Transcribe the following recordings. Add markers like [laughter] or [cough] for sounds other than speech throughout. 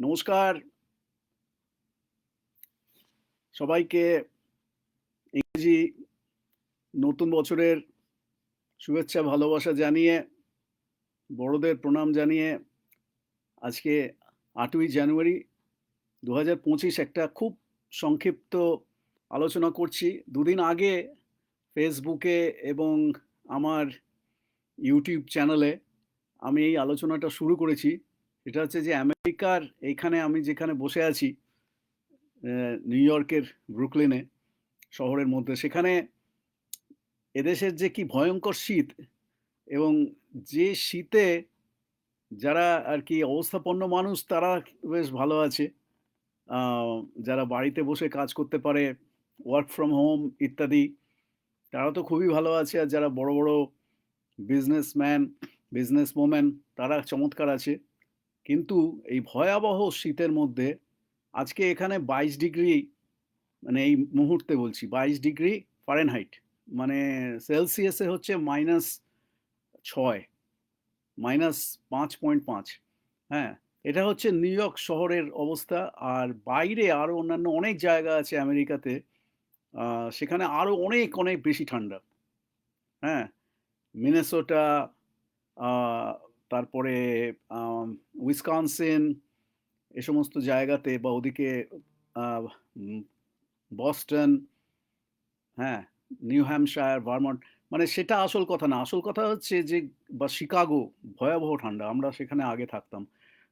নমস্কার। সবাইকে ইংরেজি নতুন বছরের শুভেচ্ছা, ভালোবাসা জানিয়ে, বড়দের প্রণাম জানিয়ে আজকে আটই জানুয়ারি দু হাজার পঁচিশ একটা খুব সংক্ষিপ্ত আলোচনা করছি। দুদিন আগে ফেসবুকে এবং আমার ইউটিউব চ্যানেলে আমি এই আলোচনাটা শুরু করেছি। এটা হচ্ছে যে আমেরিকার এইখানে আমি যেখানে বসে আছি নিউ ইয়র্কের ব্রুকলিনে, শহরের মধ্যে, সেখানে এদেশের যে কি ভয়ঙ্কর শীত এবং যে শীতে যারা আর কি অবস্থাপন্ন মানুষ, তারা বেশ ভালো আছে। যারা বাড়িতে বসে কাজ করতে পারে ওয়ার্ক ফ্রম হোম ইত্যাদি, তারা তো খুবই ভালো আছে। আর যারা বড় বড় বিজনেসম্যান বিজনেস ওম্যান তারা চমৎকার আছে। কিন্তু এই ভয়াবহ শীতের মধ্যে আজকে এখানে বাইশ ডিগ্রি মানে এই মুহূর্তে বলছি, বাইশ ডিগ্রি ফারেনহাইট মানে সেলসিয়াসে হচ্ছে মাইনাস ছয় মাইনাস পাঁচ পয়েন্ট পাঁচ। হ্যাঁ এটা হচ্ছে নিউ ইয়র্ক শহরের অবস্থা। আর বাইরে আরও অন্যান্য অনেক জায়গা আছে আমেরিকাতে সেখানে আরও অনেক অনেক বেশি ঠান্ডা। হ্যাঁ মিনেসোটা তারপরে উইসকনসিন এ সমস্ত জায়গাতে বা ওদিকে বস্টন হ্যাঁ নিউ হ্যাম্পশায়ার, ভার্মন্ট মানে সেটা আসল কথা না। আসল কথা হচ্ছে যে, বা শিকাগো, ভয়াবহ ঠান্ডা। আমরা সেখানে আগে থাকতাম।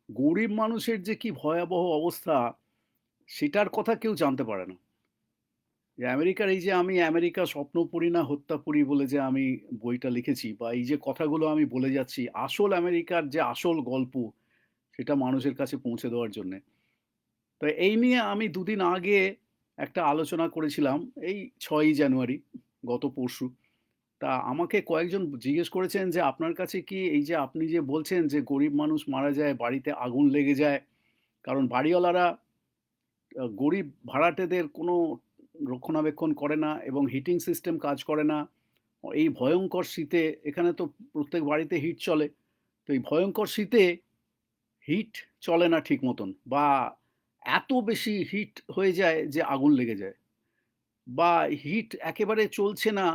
গরিব মানুষের যে কি ভয়াবহ অবস্থা, সেটার কথা কেউ জানতে পারে না। যে আমেরিকার এই যে আমি আমেরিকা স্বপ্ন পড়ি না, হত্যা পড়ি বলে যে আমি বইটা লিখেছি বা এই যে কথাগুলো আমি বলে যাচ্ছি, আসল আমেরিকার যে আসল গল্প সেটা মানুষের কাছে পৌঁছে দেওয়ার জন্যে। তো এই নিয়ে আমি দুদিন আগে একটা আলোচনা করেছিলাম, এই ছয়ই জানুয়ারি, গত পরশু। তা আমাকে কয়েকজন জিজ্ঞেস করেছেন যে আপনার কাছে কি এই যে আপনি যে বলছেন যে গরিব মানুষ মারা যায়, বাড়িতে আগুন লেগে যায়, কারণ বাড়িওয়ালারা গরিব ভাড়াটেদের কোনো রক্ষণাবেক্ষণ করে না এবং হিটিং সিস্টেম কাজ করে না। এই ভয়ঙ্কর শীতে এখানে তো প্রত্যেক বাড়িতে হিট চলে। তো এই ভয়ঙ্কর শীতে হিট চলে না ঠিক মতন বা এত বেশি হিট হয়ে যায় যে আগুন লেগে যায়। বা হিট একেবারে চলছে না,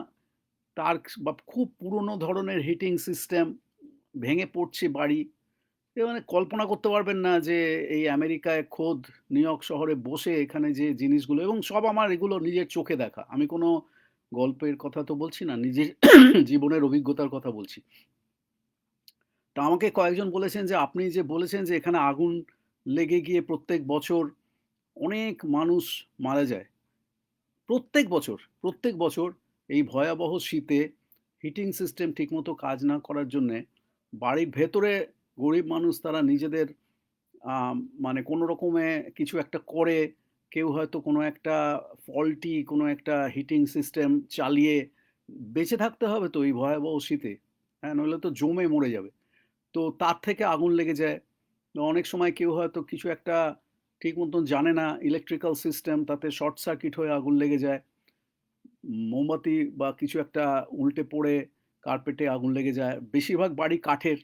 তার বা খুব পুরনো ধরনের হিটিং সিস্টেম ভেঙে পড়ছে বাড়ি। মানে কল্পনা করতে পারবেন না যে এই আমেরিকায় খোদ নিউ ইয়র্ক শহরে বসে এখানে যে জিনিসগুলো এবং সব আমার এগুলো নিজের চোখে দেখা। আমি কোনো গল্পের কথা তো বলছি না, নিজের [coughs] জীবনের অভিজ্ঞতার কথা বলছি। তা আমাকে কয়েকজন বলেছেন যে, আপনি যে বলেছেন যে এখানে আগুন লেগে গিয়ে প্রত্যেক বছর অনেক মানুষ মারা যায়। প্রত্যেক বছর প্রত্যেক বছর এই ভয়াবহ শীতে হিটিং সিস্টেম ঠিকমতো কাজ না করার জন্যে বাড়ির ভেতরে গরিব মানুষ তারা নিজেদের মানে কোনো রকমে কিছু একটা করে, কেউ হয়তো কোনো একটা ফল্টি কোনো একটা হিটিং সিস্টেম চালিয়ে বেঁচে থাকতে হবে তো এই ভয়াবহ শীতে হ্যাঁ নইলে তো জমে মরে যাবে। তো তার থেকে আগুন লেগে যায়। অনেক সময় কেউ হয়তো কিছু একটা ঠিক মতন জানে না ইলেকট্রিক্যাল সিস্টেম তাতে শর্ট সার্কিট হয়ে আগুন লেগে যায়। মোমবাতি বা কিছু একটা উল্টে পড়ে কার্পেটে আগুন লেগে যায়। বেশিরভাগ বাড়ি কাঠের।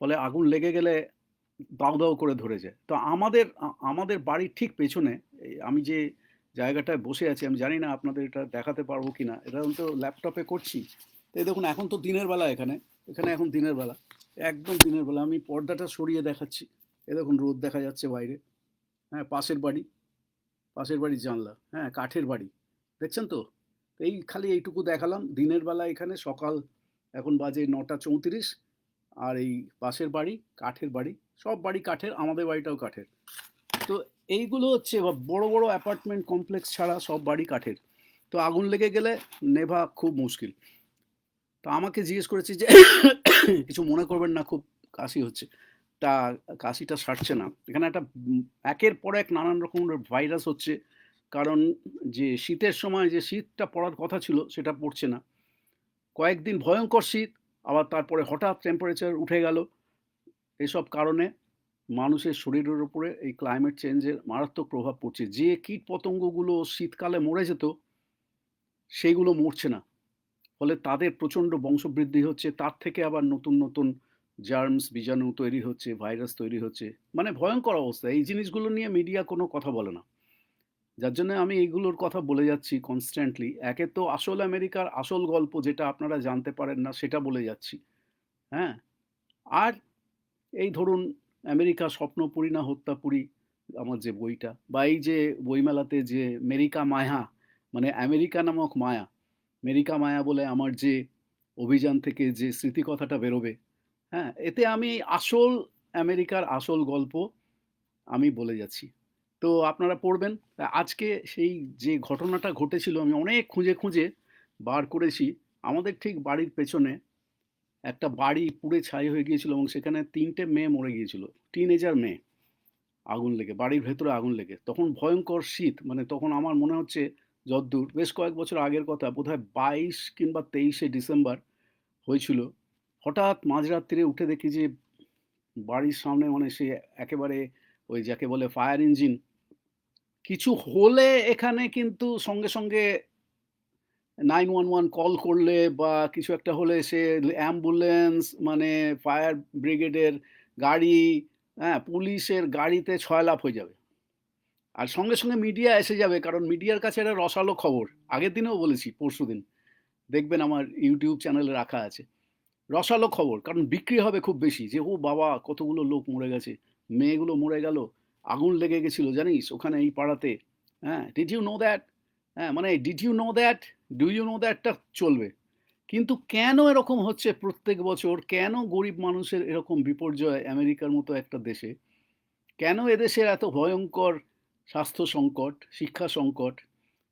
ফলে আগুন লেগে গেলে দাউ দাউ করে ধরে যায়। তো আমাদের আমাদের বাড়ির ঠিক পেছনে আমি যে জায়গাটায় বসে আছি, আমি জানি না আপনাদের এটা দেখাতে পারব কি না এটা তো ল্যাপটপে করছি। তো দেখুন, এখন তো দিনের বেলা এখানে এখানে এখন দিনের বেলা, একদম দিনের বেলা। আমি পর্দাটা সরিয়ে দেখাচ্ছি। এ দেখুন, রোদ দেখা যাচ্ছে বাইরে। হ্যাঁ পাশের বাড়ি, পাশের বাড়ির জানলা হ্যাঁ কাঠের বাড়ি। দেখছেন তো? এই খালি এইটুকু দেখালাম। দিনের বেলা এখানে সকাল, এখন বাজে নটা চৌত্রিশ। আর এই পাশের বাড়ি, কাঠের বাড়ি, সব বাড়ি কাঠের, আমাদের বাড়িটাও কাঠের। তো এইগুলো হচ্ছে বড় বড় অ্যাপার্টমেন্ট কমপ্লেক্স ছাড়া সব বাড়ি কাঠের। তো আগুন লেগে গেলে নেভা খুব মুশকিল। তো আমাকে জিজ্ঞেস করেছে যে [coughs] কিছু মনে করবেন না, খুব কাশি হচ্ছে। তা কাশিটা সারছে না। এখানে একটা একের পর এক নানান রকমের ভাইরাস হচ্ছে। কারণ যে শীতের সময় যে শীতটা পড়ার কথা ছিল, সেটা পড়ছে না। কয়েকদিন ভয়ঙ্কর শীত আবার তারপরে হঠাৎ টেম্পারেচার উঠে গেল। এসব কারণে মানুষের শরীরের উপরে এই ক্লাইমেট চেঞ্জের মারাত্মক প্রভাব পড়ছে। যে কীট পতঙ্গগুলো শীতকালে মরে যেত, সেইগুলো মরছে না। ফলে তাদের প্রচণ্ড বংশবৃদ্ধি হচ্ছে, তার থেকে আবার নতুন নতুন জার্মস বীজাণু তৈরি হচ্ছে ভাইরাস তৈরি হচ্ছে। মানে ভয়ঙ্কর অবস্থা। এই জিনিসগুলো নিয়ে মিডিয়া কোনো কথা বলে না। যার জন্য আমি এইগুলোর কথা বলে যাচ্ছি কনস্ট্যান্টলি একে তো আসল আমেরিকার আসল গল্প যেটা আপনারা জানতে পারেন না, সেটা বলে যাচ্ছি। হ্যাঁ? আর এই ধরুন আমেরিকা স্বপ্নপুরী না হত্যাপুরী আমার যে বইটা বা এই যে বইমেলাতে যে মেরিকা মায়া মানে আমেরিকা নামক মায়া, মেরিকা মায়া বলে আমার যে অভিযান থেকে যে স্মৃতিকথাটা বেরোবে হ্যাঁ? এতে আমি আসল আমেরিকার আসল গল্প আমি বলে যাচ্ছি। তো আপনারা পড়বেন। আজকে সেই যে ঘটনাটা ঘটেছিল, আমি অনেক খুঁজে খুঁজে বার করেছি। আমাদের ঠিক বাড়ির পেছনে একটা বাড়ি পুড়ে ছাই হয়ে গিয়েছিল এবং সেখানে তিনটে মেয়ে মরে গিয়েছিল। টিনেজার মেয়ে, আগুন লেগে, বাড়ির ভেতরে আগুন লেগে। তখন ভয়ঙ্কর শীত মানে তখন আমার মনে হচ্ছে যদ্দূর, বেশ কয়েক বছর আগের কথা, বোধহয় বাইশ কিংবা তেইশে ডিসেম্বর হয়েছিল। হঠাৎ মাঝরাত্রিরে উঠে দেখি যে বাড়ির সামনে মানে সে একেবারে ওই যাকে বলে ফায়ার ইঞ্জিন কিছু হলে এখানে কিন্তু সঙ্গে সঙ্গে নাইন ওয়ান ওয়ান কল করলে বা কিছু একটা হলে সে অ্যাম্বুলেন্স মানে ফায়ার ব্রিগেডের গাড়ি হ্যাঁ পুলিশের গাড়িতে ছয় লাভ হয়ে যাবে। আর সঙ্গে সঙ্গে মিডিয়া এসে যাবে, কারণ মিডিয়ার কাছে এটা রসালো খবর। আগের দিনেও বলেছি, পরশু দিন। দেখবেন আমার ইউটিউব চ্যানেলে রাখা আছে। রসালো খবর, কারণ বিক্রি হবে খুব বেশি। যে, ও বাবা, কতগুলো লোক মরে গেছে। মেয়েগুলো মরে গেল আগুন লেগে গেছিল, জানিস? ওখানে এই পাড়াতে। হ্যাঁ ডিড ইউ নো দ্যাট হ্যাঁ মানে did you know that do you know দ্যাটটা চলবে। কিন্তু কেন এরকম হচ্ছে প্রত্যেক বছর? কেন গরিব মানুষের এরকম বিপর্যয় আমেরিকার মতো একটা দেশে? কেন এদেশের এত ভয়ঙ্কর স্বাস্থ্য সংকট, শিক্ষা সংকট?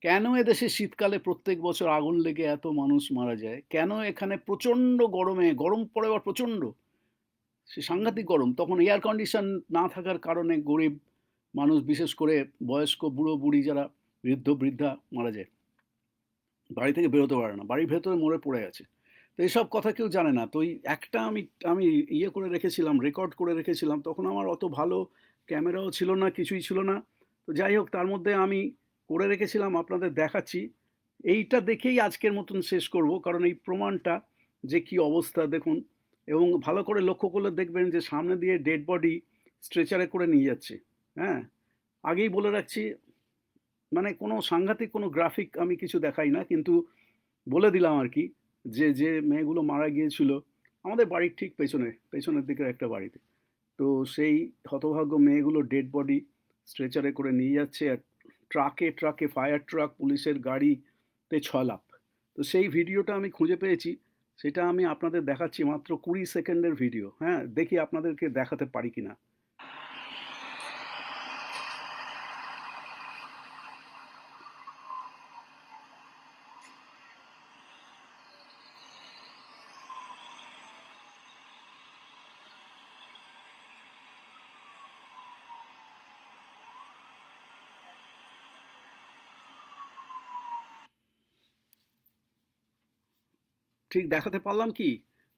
কেন এদেশে শীতকালে প্রত্যেক বছর আগুন লেগে এত মানুষ মারা যায়? কেন এখানে প্রচণ্ড গরমে, গরম পড়ে আবার প্রচণ্ড? সে সাংঘাতিক গরম, তখন এয়ার কন্ডিশন না থাকার কারণে গরিব মানুষ, বিশেষ করে বয়স্ক বুড়ো বুড়ি যারা, বৃদ্ধ বৃদ্ধা মারা যায়। বাড়ি থেকে বেরোতে পারে না, বাড়ির ভেতরে মরে পড়ে আছে তো এইসব কথা কেউ জানে না। তো ওই একটা আমি আমি ইয়ে করে রেখেছিলাম রেকর্ড করে রেখেছিলাম, তখন আমার অত ভালো ক্যামেরাও ছিল না, কিছুই ছিল না। তো যাই হোক, তার মধ্যে আমি করে রেখেছিলাম, আপনাদের দেখাচ্ছি। এইটা দেখেই আজকের মতন শেষ করব, কারণ এই প্রমাণটা যে কি অবস্থা, দেখুন। এবং ভালো করে লক্ষ্য করলে দেখবেন যে সামনে দিয়ে ডেড বডি স্ট্রেচারে করে নিয়ে যাচ্ছে। হ্যাঁ? আগেই বলে রাখছি মানে কোনো সাংঘাতিক কোনো গ্রাফিক আমি কিছু দেখাই না, কিন্তু বলে দিলাম আর কি, যে যে মেয়েগুলো মারা গিয়েছিল, আমাদের বাড়ির ঠিক পেছনে, পেছনের দিকের একটা বাড়িতে। তো সেই হতভাগ্য মেয়েগুলো ডেড বডি স্ট্রেচারে করে নিয়ে যাচ্ছে আর ট্রাকে ট্রাকে ফায়ার ট্রাক পুলিশের গাড়িতে ছ লাভ তো সেই ভিডিওটা আমি খুঁজে পেয়েছি সেটা আমি আপনাদের দেখাচ্ছি মাত্র কুড়ি সেকেন্ডের ভিডিও। হ্যাঁ দেখি আপনাদেরকে দেখাতে পারি কিনা। ঠিক দেখাতে পারলাম কি?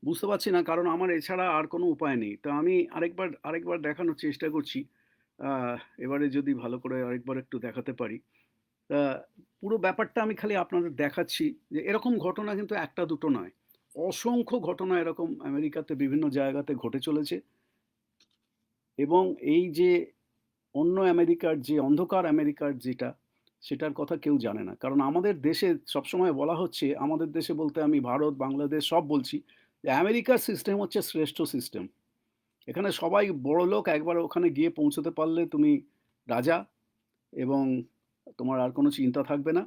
বুঝতে পারছি না, কারণ আমার এছাড়া আর কোনো উপায় নেই। তো আমি আরেকবার আরেকবার দেখানোর চেষ্টা করছি। এবারে যদি ভালো করে আরেকবার একটু দেখাতে পারি। পুরো ব্যাপারটা আমি খালি আপনাদের দেখাচ্ছি যে এরকম ঘটনা কিন্তু একটা দুটো নয়। অসংখ্য ঘটনা এরকম আমেরিকাতে বিভিন্ন জায়গাতে ঘটে চলেছে। এবং এই যে অন্য আমেরিকার যে, অন্ধকার আমেরিকার যেটা সেটার কথা কেউ জানে না। কারণ আমাদের দেশে সবসময় বলা হচ্ছে, আমাদের দেশে বলতে আমি ভারত, বাংলাদেশ সব বলছি, যে আমেরিকার সিস্টেম হচ্ছে শ্রেষ্ঠ সিস্টেম এখানে সবাই বড় লোক, একবার ওখানে গিয়ে পৌঁছতে পারলে তুমি রাজা এবং তোমার আর কোনো চিন্তা থাকবে না।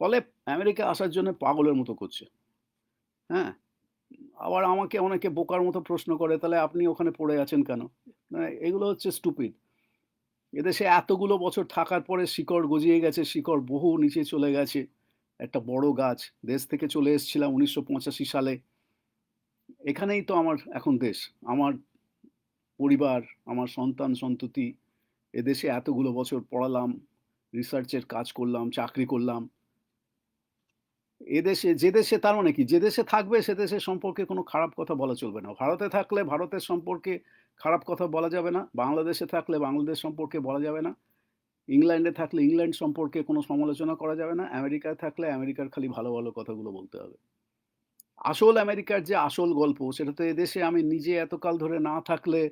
ফলে আমেরিকা আসার জন্য পাগলের মতো করছে। হ্যাঁ? আবার আমাকে অনেকে বোকার মতো প্রশ্ন করে, তাহলে আপনি ওখানে পড়ে আছেন কেন? মানে এগুলো হচ্ছে স্টুপিড এদেশে এতগুলো বছর থাকার পরে শিকড় গজিয়ে গেছে, শিকড় বহু নিচে চলে গেছে। একটা বড় গাছ, দেশ থেকে চলে এসেছিলাম উনিশশো পঁচাশি সালে। এখানেই তো আমার এখন দেশ। আমার পরিবার, আমার সন্তান, সন্ততি, এদেশে এতগুলো বছর পড়ালাম রিসার্চের কাজ করলাম, চাকরি করলাম। এদেশে, যে দেশে তার মানে কি? যে দেশে থাকবে সে দেশের সম্পর্কে কোনো খারাপ কথা বলা চলবে না। ভারতে থাকলে ভারতের সম্পর্কে খারাপ কথা বলা যাবে না। বাংলাদেশে থাকলে বাংলাদেশ সম্পর্কে বলা যাবে না। ইংল্যান্ডে থাকলে ইংল্যান্ড সম্পর্কে কোনো সমালোচনা করা যাবে না। আমেরিকায় থাকলে আমেরিকার খালি ভালো ভালো কথাগুলো বলতে হবে। আসল আমেরিকার যে আসল গল্প, সেটা তো এদেশে আমি নিজে এতকাল ধরে না থাকলে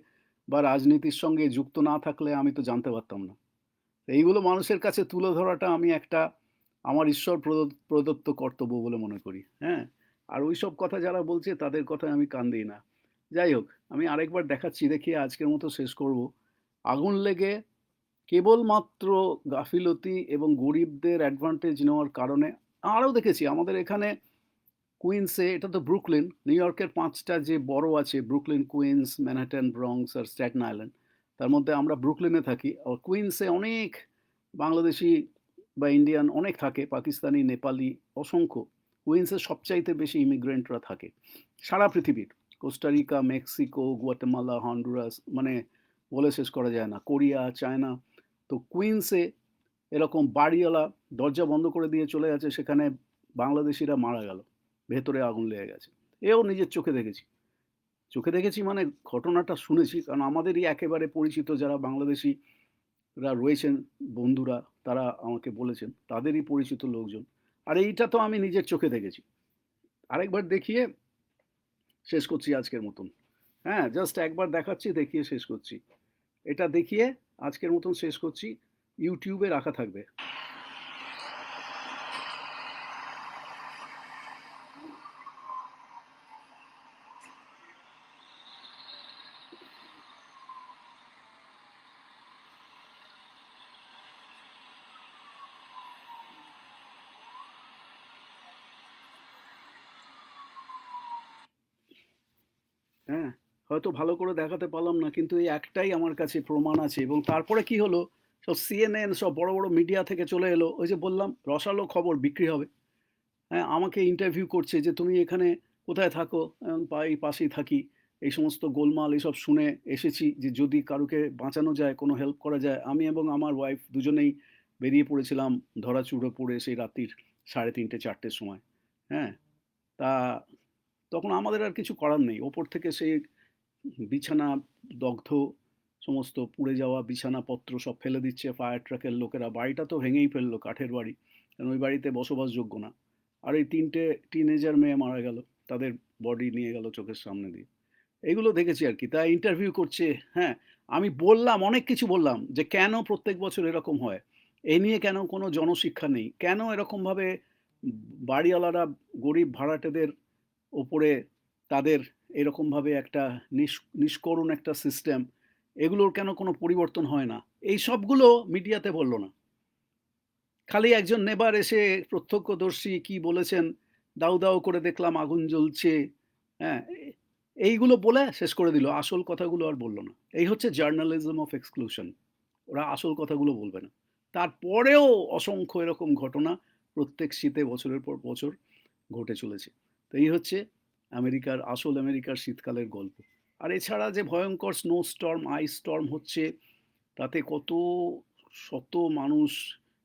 বা রাজনীতির সঙ্গে যুক্ত না থাকলে আমি তো জানতে পারতাম না। এইগুলো মানুষের কাছে তুলে ধরাটা আমি একটা আমার ঈশ্বর প্রদত্ত কর্তব্য বলে মনে করি। হ্যাঁ? আর ওই সব কথা যারা বলছে, তাদের কথায় আমি কান দিই না। যাই হোক, আমি আরেকবার দেখাচ্ছি, দেখি আজকের মতো শেষ করব। আগুন লেগে কেবলমাত্র গাফিলতি এবং গরিবদের অ্যাডভান্টেজ নেওয়ার কারণে, আরও দেখেছি আমাদের এখানে কুইন্সে এটা তো ব্রুকলিন নিউ ইয়র্কের পাঁচটা যে বড় আছে ব্রুকলিন কুইন্স ম্যানহাটন ব্রংস আর স্ট্যাটন আইল্যান্ড তার মধ্যে আমরা ব্রুকলিনে থাকি। আর কুইন্সে অনেক বাংলাদেশি বা ইন্ডিয়ান অনেক থাকে, পাকিস্তানি, নেপালি, অসংখ্য। কুইন্সে সবচাইতে বেশি ইমিগ্রেন্টরা থাকে, সারা পৃথিবীর। কোস্টারিকা মেক্সিকো গুয়াটেমালা হন্ডুরাস মানে বলে শেষ করা যায় না। Korea, China. তো কুইন্সে এরকম বাড়িওয়ালা দরজা বন্ধ করে দিয়ে চলে গেছে, সেখানে বাংলাদেশিরা মারা গেল। ভেতরে আগুন লেগে গেছে। এও নিজের চোখে দেখেছি। চোখে দেখেছি মানে ঘটনাটা শুনেছি, কারণ আমাদেরই একেবারে পরিচিত যারা বাংলাদেশিরা রয়েছেন, বন্ধুরা, তারা আমাকে বলেছেন, তাদেরই পরিচিত লোকজন। আর এইটা তো আমি নিজের চোখে দেখেছি। আরেকবার দেখিয়ে শেষ করছি আজকের মতন। হ্যাঁ জাস্ট একবার দেখাচ্ছি, দেখিয়ে শেষ করছি। এটা দেখিয়ে আজকের মতন শেষ করছি। ইউটিউবে রাখা থাকবে। হ্যাঁ হয়তো ভালো করে দেখাতে পারলাম না, কিন্তু এই একটাই আমার কাছে প্রমাণ আছে। এবং তারপরে কি হলো, সব সিএনএন সব বড় বড় মিডিয়া থেকে চলে এলো, ওই যে বললাম, রসালো খবর, বিক্রি হবে। হ্যাঁ আমাকে ইন্টারভিউ করছে যে, তুমি এখানে কোথায় থাকো? আমি পা- এই পাশেই থাকি। এই সমস্ত গোলমাল এইসব শুনে এসেছি যে, যদি কারুকে বাঁচানো যায়, কোনো হেল্প করা যায়। আমি এবং আমার ওয়াইফ দুজনেই বেরিয়ে পড়েছিলাম ধরা চুড়ো পড়ে সেই রাত্রির সাড়ে তিনটে, চারটের সময়। হ্যাঁ তা তখন আমাদের আর কিছু করার নেই। ওপর থেকে সেই বিছানা দগ্ধ, সমস্ত পুড়ে যাওয়া বিছানাপত্র সব ফেলে দিচ্ছে ফায়ার ট্রাকের লোকেরা। বাড়িটা তো ভেঙেই ফেলল কাঠের বাড়ি, কারণ ওই বাড়িতে বসবাসযোগ্য না। আর এই তিনটে টিনেজার মেয়ে মারা গেল, তাদের বডি নিয়ে গেল চোখের সামনে দিয়ে। এইগুলো দেখেছি আর কি। তা ইন্টারভিউ করছে হ্যাঁ আমি বললাম, অনেক কিছু বললাম যে কেন প্রত্যেক বছর এরকম হয়? এই নিয়ে কেন কোনো জনশিক্ষা নেই? কেন এরকমভাবে বাড়িওয়ালারা গরিব ভাড়াটেদের ওপরে তাদের এরকমভাবে একটা নিষ- নিষ্করুণ একটা সিস্টেম এগুলোর কেন কোনো পরিবর্তন হয় না? এই সবগুলো মিডিয়াতে বলল না। খালি একজন নেবার এসে প্রত্যক্ষদর্শী কি বলেছেন, দাউ দাউ করে দেখলাম আগুন জ্বলছে হ্যাঁ এইগুলো বলে শেষ করে দিল, আসল কথাগুলো আর বলল না। এই হচ্ছে জার্নালিজম অফ এক্সক্লুশন ওরা আসল কথাগুলো বলবে না। তারপরেও অসংখ্য এরকম ঘটনা প্রত্যেক শীতে বছরের পর বছর ঘটে চলেছে। তো এই হচ্ছে আমেরিকার, আসল আমেরিকার শীতকালের গল্প। আর এছাড়া যে ভয়ঙ্কর স্নো স্টর্ম আইস স্টর্ম হচ্ছে, তাতে কত শত মানুষ,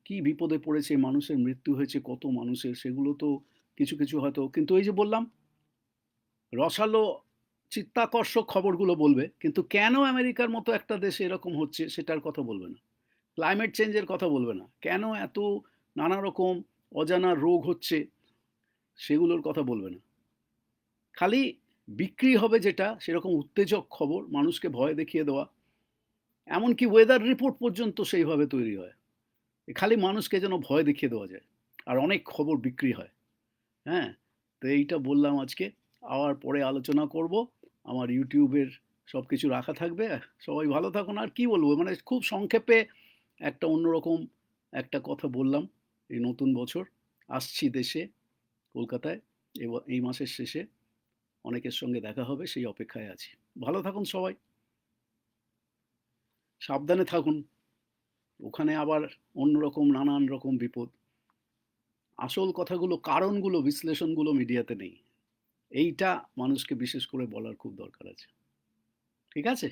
কি বিপদে পড়েছে, মানুষের মৃত্যু হয়েছে, কত মানুষের, সেগুলো তো কিছু কিছু হয়তো, কিন্তু এই যে বললাম, রসালো চিত্তাকর্ষক খবরগুলো বলবে, কিন্তু কেন আমেরিকার মতো একটা দেশে এরকম হচ্ছে, সেটার কথা বলবে না। ক্লাইমেট চেঞ্জের কথা বলবে না। কেন এত নানা রকম অজানা রোগ হচ্ছে সেগুলোর কথা বলবে না। খালি বিক্রি হবে যেটা, সেরকম উত্তেজক খবর, মানুষকে ভয় দেখিয়ে দেওয়া, এমনকি ওয়েদার রিপোর্ট পর্যন্ত সেইভাবে তৈরি হয়। খালি মানুষকে যেন ভয় দেখিয়ে দেওয়া যায়, আর অনেক খবর বিক্রি হয়। হ্যাঁ তো এইটা বললাম আজকে। আবার পরে আলোচনা করব। আমার ইউটিউবের সব কিছু রাখা থাকবে। সবাই ভালো থাকুন। আর কি বলব? মানে খুব সংক্ষেপে একটা অন্যরকম একটা কথা বললাম এই নতুন বছর। আসছি দেশে। কলকাতায় এই মাসের শেষে অনেকের সঙ্গে দেখা হবে, সেই অপেক্ষায় আছি। ভালো থাকুন সবাই। সাবধানে থাকুন। ওখানে আবার অন্যরকম, নানান রকম বিপদ। আসল কথাগুলো, কারণগুলো, বিশ্লেষণগুলো মিডিয়াতে নেই। এইটা মানুষকে বিশেষ করে বলার খুব দরকার আছে। ঠিক আছে?